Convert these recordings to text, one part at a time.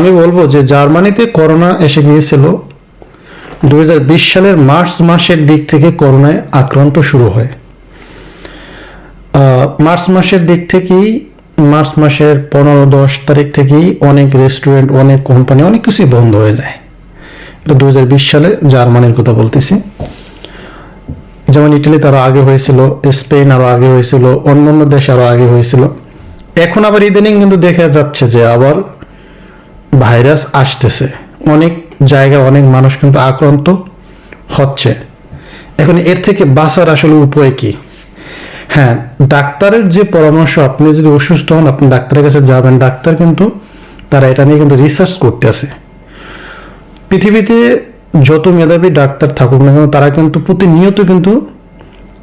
আমি বলব যে জার্মানিতে করোনা এসে গিয়েছিল। দু সালের মার্চ মাসের দিক থেকে করোনায় আক্রান্ত শুরু হয়। মার্চ মাসের দিক থেকেই, মার্চ মাসের পনেরো দশ তারিখ থেকেই অনেক রেস্টুরেন্ট অনেক কোম্পানি অনেক কিছুই বন্ধ হয়ে যায়। এটা দুই হাজার বিশ সালে জার্মানির কথা বলতেছি। যেমন ইটালি আরও আগে হয়েছিল, স্পেন আরও আগে হয়েছিল, অন্যান্য দেশ আরও আগে হয়েছিল। এখন আবার ইদানিং কিন্তু দেখা যাচ্ছে যে আবার ভাইরাস আসতেছে। অনেক জায়গায় অনেক মানুষ কিন্তু আক্রান্ত হচ্ছে। এখন এর থেকে বাঁচার আসলে উপায় কি? হ্যাঁ ডাক্তারের যে পরামর্শ, আপনি যদি অসুস্থ হন, আপনি ডাক্তারের কাছে যাবেন। ডাক্তার কিন্তু তারা এটা নিয়ে কিন্তু রিসার্চ করতেছে পৃথিবীতে যত মেধাবী ডাক্তার থাকুক না কেন, তারা কিন্তু প্রতিনিয়ত কিন্তু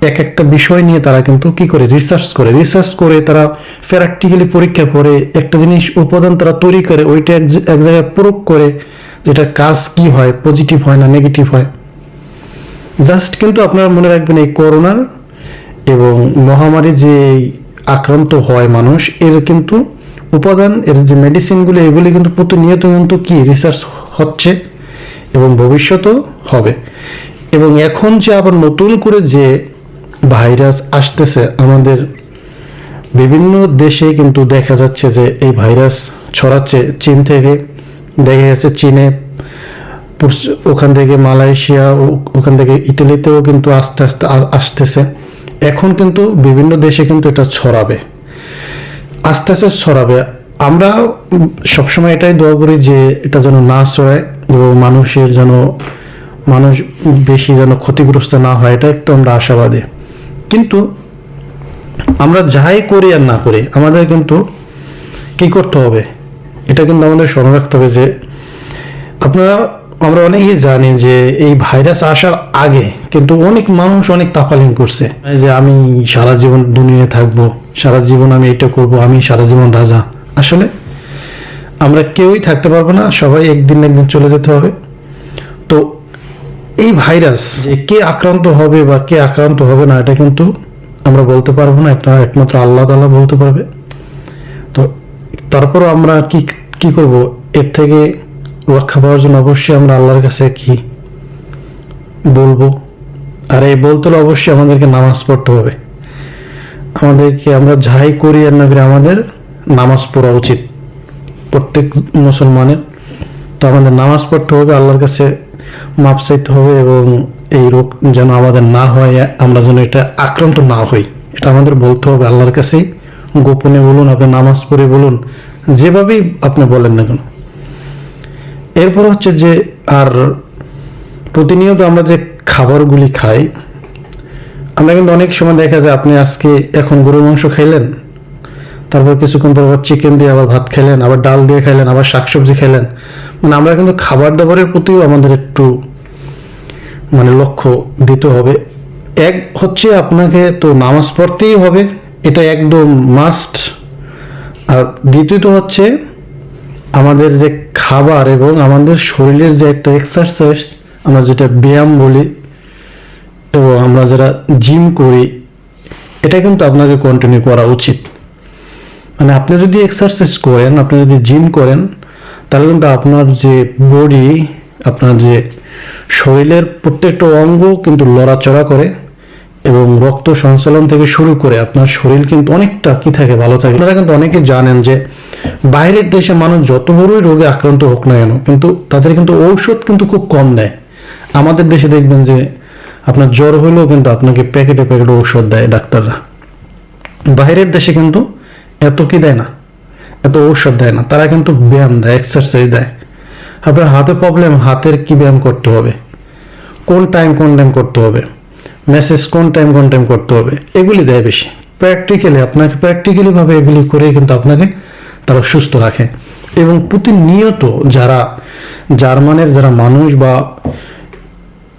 এক একটা বিষয় নিয়ে তারা কিন্তু কি করে? রিসার্চ করে। রিসার্চ করে তারা প্র্যাকটিক্যালি পরীক্ষা করে, একটা জিনিস উপাদান তারা তৈরি করে, ওইটা এক জায়গায় প্রয়োগ করে যেটা কাজ কি হয় পজিটিভ হয় না নেগেটিভ হয়। জাস্ট কিন্তু আপনারা মনে রাখবেন এই করোনার এবং মহামারী যে আক্রান্ত হয় মানুষ, এর কিন্তু উপাদান, এর যে মেডিসিনগুলো এগুলি কিন্তু প্রতিনিয়ত কিন্তু কি রিসার্চ হচ্ছে এবং ভবিষ্যতেও হবে। এবং এখন যে আবার নতুন করে যে ভাইরাস আসতেছে আমাদের বিভিন্ন দেশে, কিন্তু দেখা যাচ্ছে যে এই ভাইরাস ছড়াচ্ছে চীন থেকে, দেখা গেছে চীনে ওখান থেকে মালয়েশিয়া ওখান থেকে ইটালিতেও কিন্তু আস্তে আস্তে আসতেছে। এখন কিন্তু বিভিন্ন দেশে কিন্তু এটা ছড়াবে। আস্তে আস্তে ছড়াবে। আমরা সবসময় এটাই দোয়া করি যে এটা যেন না ছড়ায় এবং মানুষের যেন, মানুষ বেশি যেন ক্ষতিগ্রস্ত না হয় এটা একটু আমরা আশাবাদী। কিন্তু আমরা যাই করি আর না করি, আমাদের কিন্তু কি করতে হবে? এটা কিন্তু আমাদের স্মরণ রাখতে হবে যে আপনারা, আমরা অনেকেই জানি যে এই ভাইরাস আসার আগে কিন্তু অনেক মানুষ অনেক তাফালিং করছে। যে আমি সারা জীবন দুনিয়ায় থাকব, সারা জীবন আমি এটা করব, আমি সারা জীবন রাজা। আসলে আমরা কেউই থাকতে পারব না, সবাই একদিন একদিন চলে যেতে হবে। তো এই ভাইরাস যে কে আক্রান্ত হবে বা কে আক্রান্ত হবে না, এটা কিন্তু আমরা বলতে পারব না, এটা একমাত্র আল্লাহ তাআলা বলতে পারবে। তো তারপরও আমরা কি কি করব? এর থেকে রক্ষা পাওয়ার জন্য অবশ্যই আমরা আল্লাহর কাছে কি বলব? আর এই বলতে হলে অবশ্যই আমাদেরকে নামাজ পড়তে হবে। আমাদেরকে আমরা যাই করি আর না করি, আমাদের নামাজ পড়া উচিত প্রত্যেক মুসলমানের। তো আমাদের নামাজ পড়তে হবে আল্লাহর কাছে মাপ চাইতে হবে এবং এই রোগ যেন আমাদের না হয়, আমরা যেন এটা আক্রান্ত না হই। এটা আমাদের বলতে হবে আল্লাহর কাছেই গোপনে বলুন, আপনি নামাজ পড়ে বলুন, যেভাবেই আপনি বলেন না কেন। এরপর হচ্ছে যে, আর প্রতিনিয়ত আমরা যে খাবারগুলি খাই, আমরা কিন্তু অনেক সময় দেখা যায় আপনি আজকে এখন গরুর মাংস খাইলেন, তারপর কিছুক্ষণ পর চিকেন দিয়ে আবার ভাত খাইলেন, আবার ডাল দিয়ে খাইলেন, আবার শাকসবজি খাইলেন মানে আমরা কিন্তু খাবার দাবারের প্রতিও আমাদের একটু মানে লক্ষ্য দিতে হবে। এক হচ্ছে আপনাকে তো নামাজ পড়তেই হবে, এটা একদম মাস্ট আর দ্বিতীয়ত হচ্ছে আমাদের যে খাবার এবং আমাদের শরীরের যে একটা এক্সারসাইজ আমরা যেটা ব্যায়াম বলি, এবং আমরা যারা জিম করি, এটা কিন্তু আপনাকে কন্টিনিউ করা উচিত। মানে আপনি যদি এক্সারসাইজ করেন, আপনি যদি জিম করেন তাহলে কিন্তু আপনার যে বডি আপনার যে শরীরের প্রত্যেকটা অঙ্গ কিন্তু লড়াচড়া করে এবং রক্ত সঞ্চালন থেকে শুরু করে আপনার শরীর কিন্তু অনেকটা কি থাকে, ভালো থাকে। আপনারা কিন্তু অনেকে জানেন যে বাইরের দেশে মানুষ যত বড়ই রোগে আক্রান্ত হোক না কেন, কিন্তু তাদের কিন্তু ঔষধ কিন্তু খুব কম দেয়। আমাদের দেশে দেখবেন যে আপনার জ্বর হলেও কিন্তু আপনাকে প্যাকেটে প্যাকেটে ঔষধ দেয় ডাক্তাররা। বাইরের দেশে কিন্তু এত কি দেয় না। এত ঔষধ দেয় না, তারা কিন্তু ব্যায়াম দেয় এক্সারসাইজ দেয়। আপনার হাতে প্রবলেম হাতের কি ব্যায়াম করতে হবে? কোন টাইম কোন টাইম করতে হবে? মেসেজ কোন টাইম কোন টাইম করতে হবে? এগুলি দেয় বেশি। প্র্যাকটিক্যালি আপনাকে প্র্যাকটিক্যালি ভাবে এগুলি করে কিন্তু আপনাকে তারা সুস্থ রাখে। এবং প্রতিনিয়ত যারা জার্মানের যারা মানুষ বা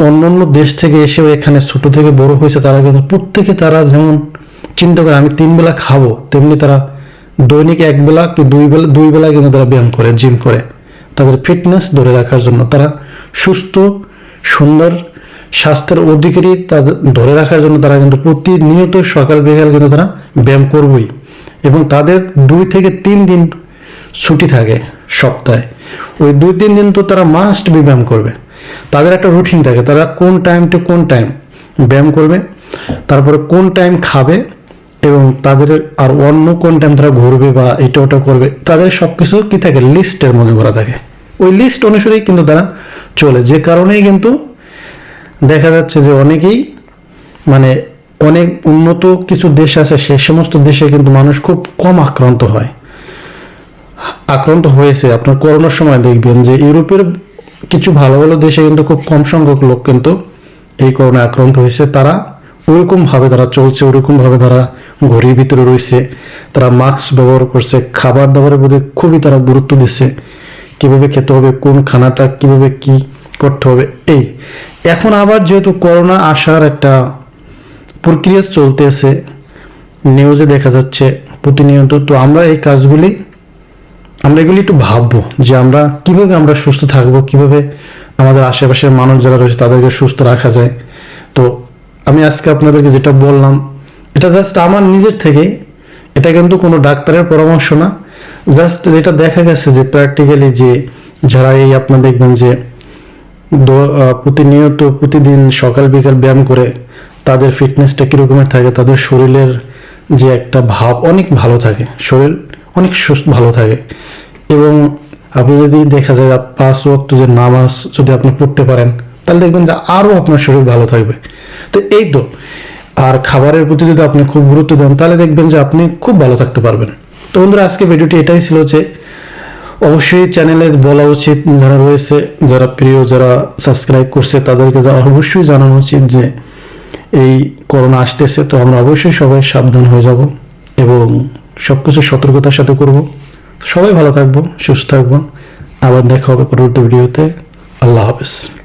অন্যান্য দেশ থেকে এসেও এখানে ছোট থেকে বড় হয়েছে, তারা কিন্তু প্রত্যেকে তারা যেমন চিন্তা করে, আমি তিন বেলা খাব, তেমনি তারা দৈনিক এক বেলা কি দুই বেলা দুই বেলা কিন্তু তারা ব্যায়াম করে জিম করে। তাদের ফিটনেস ধরে রাখার জন্য তারা সুস্থ, সুন্দর স্বাস্থ্যের অধিকারী তাদের ধরে রাখার জন্য তারা কিন্তু প্রতিনিয়ত সকাল বিকাল কিন্তু তারা ব্যায়াম করবই। এবং তাদের দুই থেকে তিন দিন ছুটি থাকে সপ্তাহে। ওই দুই, তিন দিন তো তারা মাস্ট বি ব্যায়াম করবে। তাদের একটা রুটিন থাকে, তারা কোন টাইম টু কোন টাইম ব্যায়াম করবে, তারপরে কোন টাইম খাবে এবং তাদের আর অন্য কোন টাইম তারা ঘুরবে বা এটা ওটা করবে, তাদের সব কিছু কী থাকে? লিস্টের মধ্যে করা থাকে। ওই লিস্ট অনুসারেই কিন্তু তারা চলে। যে কারণেই কিন্তু দেখা যাচ্ছে যে অনেকেই মানে অনেক উন্নত কিছু দেশ আছে, সে সমস্ত দেশে কিন্তু মানুষ খুব কম আক্রান্ত হয়। আক্রান্ত হয়েছে। আপনার করোনার সময় দেখবেন যে ইউরোপের কিছু ভালো ভালো দেশে কিন্তু খুব কম সংখ্যক লোক কিন্তু এই করোনা আক্রান্ত হয়েছে। তারা ওরকম ভাবে তারা চলছে ওরকম ভাবে তারা ঘড়ির ভিতরে রয়েছে। তারা মাস্ক ব্যবহার করছে, খাবার দাবারের প্রতি খুবই তারা গুরুত্ব দিচ্ছে। কীভাবে খেতে হবে, কোন খানাটা, কীভাবে কি করতে হবে, এই। এখন আবার যেহেতু করোনা আসার একটা প্রক্রিয়া চলতেছে নিউজে দেখা যাচ্ছে প্রতিনিয়ত, তো আমরা এই কাজগুলি, আমরা এগুলি একটু ভাববো যে আমরা কীভাবে আমরা সুস্থ থাকব, কীভাবে আমাদের আশেপাশের মানুষ যারা রয়েছে তাদেরকে সুস্থ রাখা যায়। তো আমি আজকে আপনাদেরকে যেটা বললাম এটা জাস্ট আমার নিজের থেকে, এটা কিন্তু কোনো ডাক্তারের পরামর্শ না। জাস্ট যেটা দেখা গেছে যে প্র্যাকটিক্যালি যে যারা এই আপনার দেখবেন যে প্রতিনিয়ত প্রতিদিন সকাল বিকাল ব্যায়াম করে, তাদের ফিটনেসটা কীরকমের থাকে, তাদের শরীরের যে একটা ভাব অনেক ভালো থাকে। শরীর অনেক সুস্থ, ভালো থাকে। এবং আপনি যদি দেখা যায় পাঁচ ওয়াক্ত যে নামাজ যদি আপনি পড়তে পারেন, তাহলে দেখবেন যে আরও আপনার শরীর ভালো থাকবে। তো এই তো আর খাবারের প্রতি যদি আপনি খুব গুরুত্ব দেন, তাহলে দেখবেন যে আপনি খুব ভালো থাকতে পারবেন। তো বন্ধুরা, আজকে ভিডিওটি এটাই ছিল যে অবশ্যই চ্যানেলে বলা উচিত যারা রয়েছে, যারা প্রিয়, যারা সাবস্ক্রাইব করছে, তাদেরকে অবশ্যই জানানো উচিত যে এই করোনা আসতেছে, তো আমরা অবশ্যই সবাই সাবধান হয়ে যাব এবং সব কিছু সতর্কতার সাথে করব। সবাই ভালো থাকব, সুস্থ থাকব। আবার দেখা হবে পরবর্তী ভিডিওতে। আল্লাহ হাফেজ।